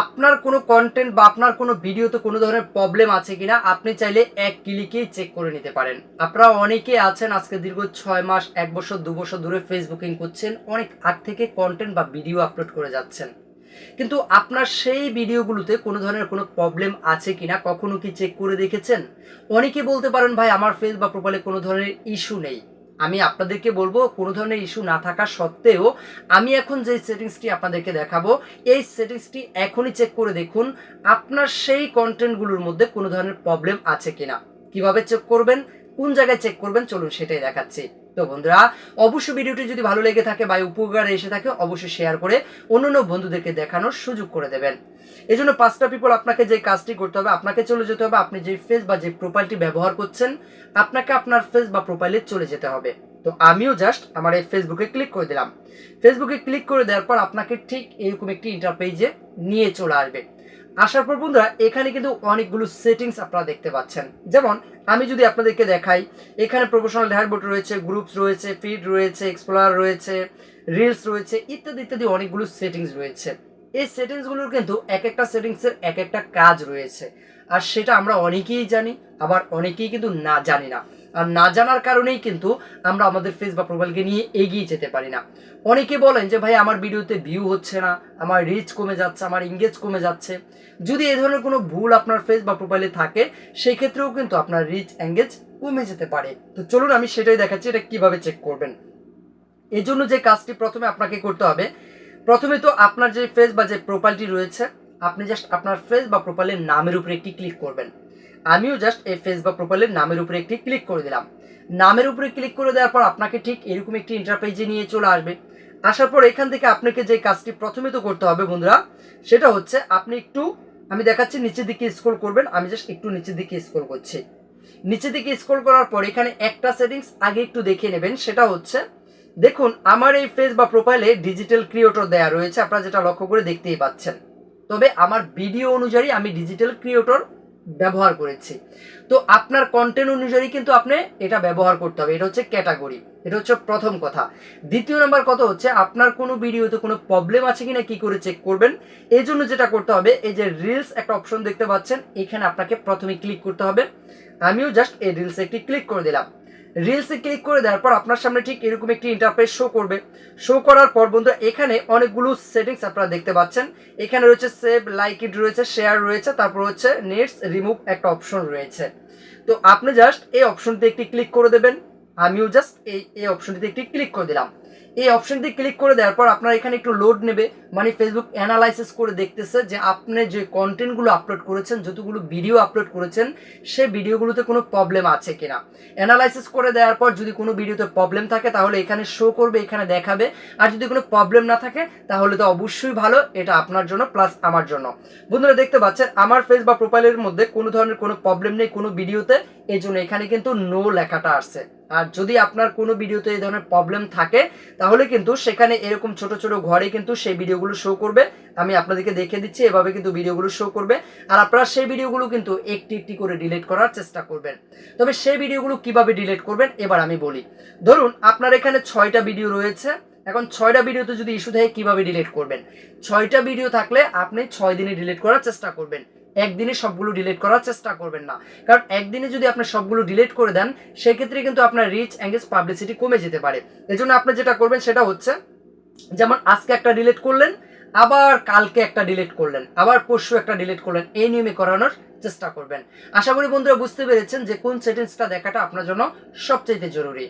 আপনার কোনো কন্টেন্ট বা আপনার কোনো ভিডিওতে কোনো ধরনের প্রবলেম আছে কিনা, আপনি চাইলে এক ক্লিকেই চেক করে নিতে পারেন। আপনারা অনেকে আছেন, আজকে দীর্ঘ ছয় মাস, এক বছর, দু বছর ধরে ফেসবুকিং করছেন, অনেক আগ থেকে কন্টেন্ট বা ভিডিও আপলোড করে যাচ্ছেন। কিন্তু আপনার সেই ভিডিওগুলোতে কোনো ধরনের কোনো প্রবলেম আছে কিনা, কখনো কি চেক করে দেখেছেন? অনেকে বলতে পারেন, ভাই, আমার ফেস বা প্রোফাইলে কোনো ধরনের ইস্যু নেই। আমি আপনাদেরকে বলব, কোনো ধরনের ইস্যু না থাকা সত্ত্বেও আমি এখন যে সেটিংসটি আপনাদেরকে দেখাবো, এই সেটিংসটি এখনই চেক করে দেখুন, আপনার সেই কন্টেন্টগুলোর মধ্যে কোনো ধরনের প্রবলেম আছে কিনা। কীভাবে চেক করবেন, কোন জায়গায় চেক করবেন, চলুন সেটাই দেখাচ্ছি। তো বন্ধুরা, অবশ্যই ভিডিওটি যদি ভালো লেগে থাকে বা উপকারে এসে থাকে, অবশ্যই শেয়ার করে অন্যান্য বন্ধুদেরকে দেখানোর সুযোগ করে দেবেন। এই জন্য পাঁচটা পিপল আপনাকে যে কাজটি করতে হবে, আপনাকে চলে যেতে হবে, আপনি যে ফেস বা যে প্রোফাইলটি ব্যবহার করছেন, আপনাকে আপনার ফেস বা প্রোফাইলে চলে যেতে হবে। তো আমিও জাস্ট আমার এই ফেসবুকে ক্লিক করে দিলাম। ফেসবুকে ক্লিক করে দেওয়ার পর আপনাকে ঠিক এরকম একটি ইন্টারপেজে নিয়ে চলে আসবে। আসার পর বন্ধুরা, এখানে কিন্তু অনেকগুলো সেটিংস আপনারা দেখতে পাচ্ছেন। যেমন, আমি যদি আপনাদেরকে দেখাই, এখানে প্রফেশনাল ড্যাশবোর্ড রয়েছে গ্রুপস রয়েছে ফিড রয়েছে এক্সপ্লোরার রয়েছে রিলস রয়েছে, ইত্যাদি ইত্যাদি অনেকগুলো সেটিংস রয়েছে। এই সেটিংসগুলোর কিন্তু এক একটা সেটিংসের এক একটা কাজ রয়েছে। আর সেটা আমরা অনেকেই জানি, আবার অনেকেই কিন্তু না জানি না। না জানার কারণেই কিন্তু আমরা আমাদের ফেস বা প্রোফাইলকে নিয়ে এগিয়ে যেতে পারি না। অনেকে বলেন যে, ভাই, আমার ভিডিওতে ভিউ হচ্ছে না, আমার রিচ কমে যাচ্ছে, আমার ইংগেজ কমে যাচ্ছে। যদি এ ধরনের কোনো ভুল আপনার ফেস বা প্রোফাইলে থাকে, সেই ক্ষেত্রেও কিন্তু আপনার রিচ এঙ্গেজ কমে যেতে পারে। তো চলুন আমি সেটাই দেখাচ্ছি, এটা কীভাবে চেক করবেন। এর জন্য যে কাজটি প্রথমে আপনাকে করতে হবে, প্রথমে তো আপনার যে ফেস বা যে প্রোফাইলটি রয়েছে, আপনি জাস্ট আপনার ফেস বা প্রোফাইলের নামের উপরে একটি ক্লিক করবেন। আমিও জাস্ট এই ফেস বা প্রোফাইলের নামের উপরে একটি ক্লিক করে দিলাম। নামের উপরে ক্লিক করে দেওয়ার পর আপনাকে ঠিক এরকম একটি ইন্টারপেজে নিয়ে চলে আসবে। আসার পর এখান থেকে আপনাকে যে কাজটি প্রথমে তো করতে হবে বন্ধুরা, সেটা হচ্ছে আপনি একটু, আমি দেখাচ্ছি, নিচের দিকে স্ক্রল করবেন, আমি জাস্ট একটু নিচের দিকে স্ক্রল করছি। নিচের দিকে স্ক্রল করার পর এখানে একটা সেটিংস আগে একটু দেখে নেবেন, সেটা হচ্ছে, দেখুন, আমার এই ফেস বা প্রোফাইলে ডিজিটাল ক্রিয়েটর দেয়া রয়েছে, আপনারা যেটা লক্ষ্য করে দেখতেই পাচ্ছেন। তবে আমার ভিডিও অনুযায়ী আমি ডিজিটাল ক্রিয়েটর ব্যবহার করেছি। তো আপনার কন্টেন্ট অনুযায়ী কিন্তু আপনি এটা ব্যবহার করতে হবে। এটা হচ্ছে ক্যাটাগরি এটা হচ্ছে প্রথম কথা। দ্বিতীয় নাম্বার কথা হচ্ছে, আপনার কোনো ভিডিওতে কোনো প্রবলেম আছে কিনা, কি করে চেক করবেন? এই জন্য যেটা করতে হবে, এই যে রিলস একটা অপশন দেখতে পাচ্ছেন, এখানে আপনাকে প্রথমে ক্লিক করতে হবে। আমিও জাস্ট এই রিলসে একটি ক্লিক করে দিলাম। রিলসে ক্লিক করে দেওয়ার পর আপনার সামনে ঠিক এরকম একটি ইন্টারফেস শো করবে। শো করার পর বন্ধু, এখানে অনেকগুলো সেটিংস আপনারা দেখতে পাচ্ছেন। এখানে রয়েছে সেভ লাইক ইট রয়েছে শেয়ার রয়েছে, তারপর হচ্ছে নেটস রিমুভ একটা অপশন রয়েছে। তো আপনি জাস্ট এই অপশনটি একটি ক্লিক করে দেবেন। আমিও জাস্ট এই এই অপশনটিতে একটি ক্লিক করে দিলাম। এই অপশনটি ক্লিক করে দেওয়ার পর আপনার এখানে একটু লোড নেবে। মানে ফেসবুক অ্যানালাইসিস করে দেখতেছে যে আপনি যে কন্টেন্টগুলো আপলোড করেছেন, যতগুলো ভিডিও আপলোড করেছেন সে ভিডিওগুলোতে কোনো প্রবলেম আছে কিনা। অ্যানালাইসিস করে দেওয়ার পর যদি কোনো ভিডিওতে প্রবলেম থাকে, তাহলে এখানে শো করবে, এখানে দেখাবে। আর যদি কোনো প্রবলেম না থাকে, তাহলে তো অবশ্যই ভালো, এটা আপনার জন্য প্লাস আমার জন্য। বন্ধুরা, দেখতে পাচ্ছেন, আমার ফেস বা প্রোফাইলের মধ্যে কোনো ধরনের কোনো প্রবলেম নেই কোনো ভিডিওতে এই জন্য এখানে কিন্তু নো লেখাটা আসছে। আর যদি আপনার কোনো ভিডিওতে এই ধরনের প্রবলেম থাকে, তাহলে কিন্তু সেখানে এরকম ছোট ছোট ঘরে কিন্তু সেই ভিডিওগুলো শো করবে। আমি আপনাদেরকে দেখে দিচ্ছি, এভাবে কিন্তু ভিডিওগুলো শো করবে। আর আপনারা সেই ভিডিওগুলো কিন্তু একটি একটি করে ডিলিট করার চেষ্টা করবেন। তবে সেই ভিডিওগুলো কীভাবে ডিলিট করবেন, এবার আমি বলি। ধরুন, আপনার এখানে ছয়টা ভিডিও রয়েছে। এখন ছয়টা ভিডিওতে যদি ইস্যু থাকে, কীভাবে ডিলিট করবেন? ছয়টা ভিডিও থাকলে আপনি ছয় দিনে ডিলিট করার চেষ্টা করবেন। একদিনে সবগুলো ডিলিট করার চেষ্টা করবেন না। কারণ একদিনে যদি আপনি সবগুলো ডিলিট করে দেন, সেক্ষেত্রে কিন্তু আপনার রিচ অ্যাঙ্গেজ পাবলিসিটি কমে যেতে পারে। এজন্য আপনি যেটা করবেন সেটা হচ্ছে, যেমন আজকে একটা ডিলিট করলেন, আবার কালকে একটা ডিলিট করলেন, আবার পরশু একটা ডিলিট করলেন, এই নিয়মে করানোর চেষ্টা করবেন। আশা করি বন্ধুরা বুঝতে পেরেছেন যে কোন সেটিংসটা দেখাটা আপনার জন্য সবচেয়ে জরুরি।